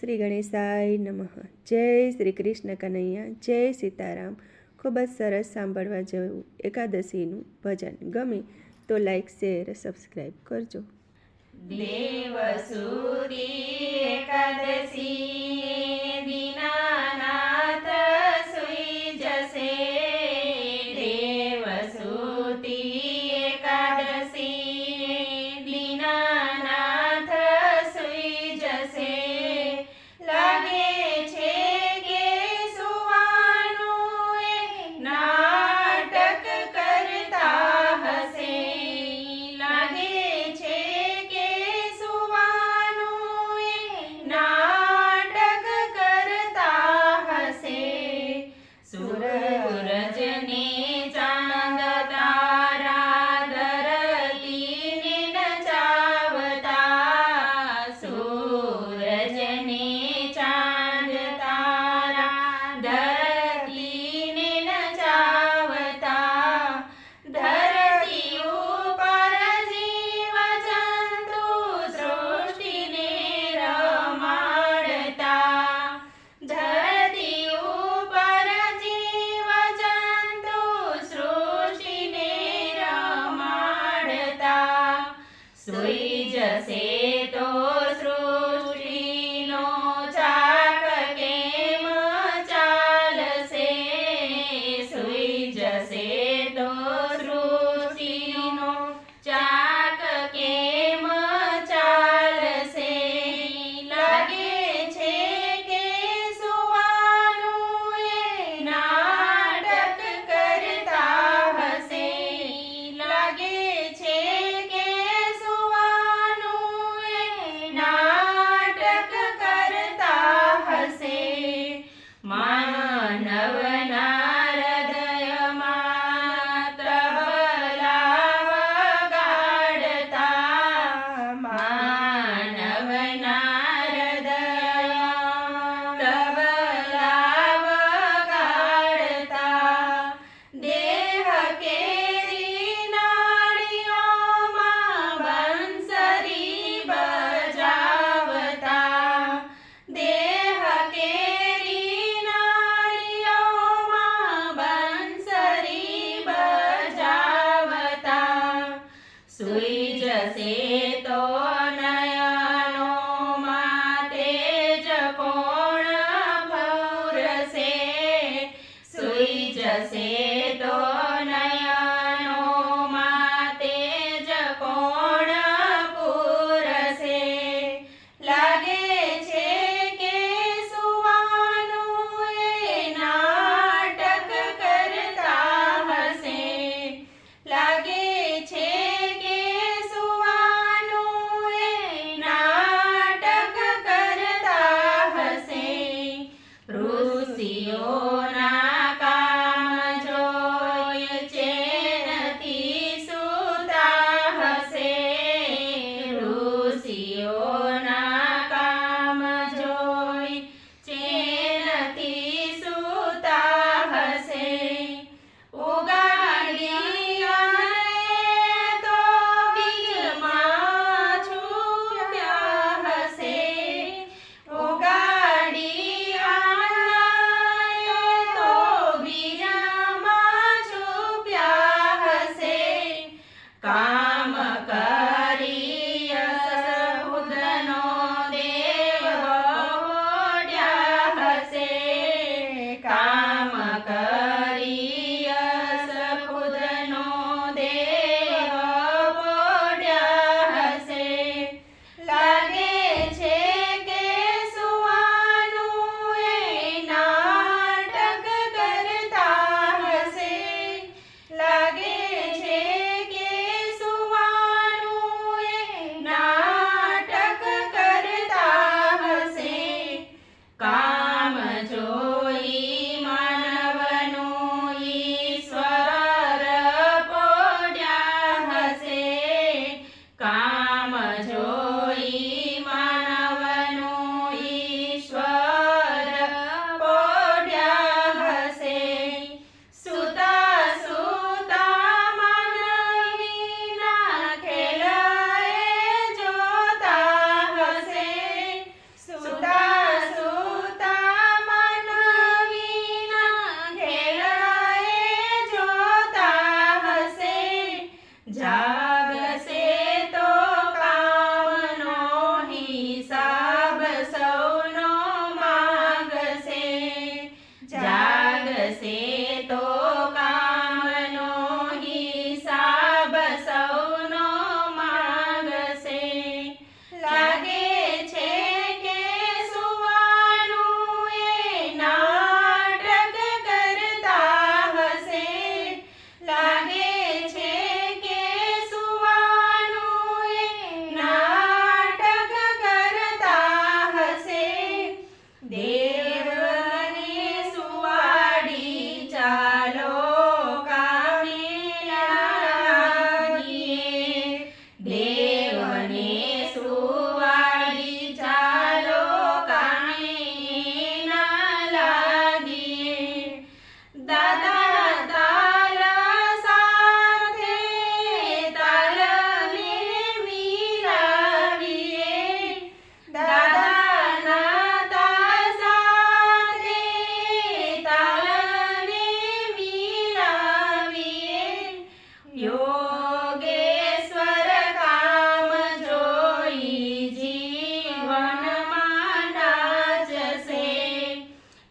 શ્રી ગણેશાય નમઃ. જય શ્રી કૃષ્ણ કનૈયા, જય સીતારામ. ખૂબ જ સરસ સાંભળવા જેવું એકાદશીનું ભજન. ગમે તો લાઈક શેર સબસ્ક્રાઈબ કરજો. દેવસુરી એકાદશી દિના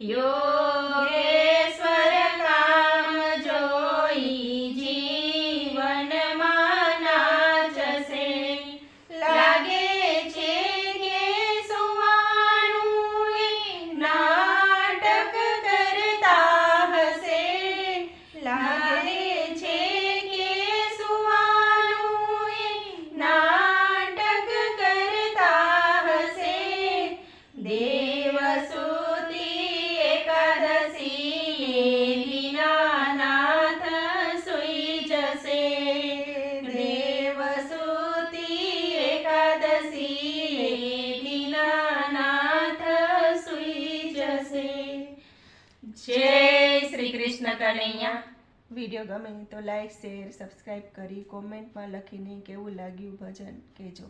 યોગેશ્વર કામ જોઈ જીવનમાં નાચશે લાગે છે કે સુવાનું એ નાટક લાગે છે કે સુવાનું નાટક કરતા દેવસુતી જય શ્રી કૃષ્ણ કનૈયા. વીડિયો ગમે તો લાઈક, શેર સબસ્ક્રાઈબ કરી કોમેન્ટમાં લખીને કેવું લાગ્યું ભજન કહેજો.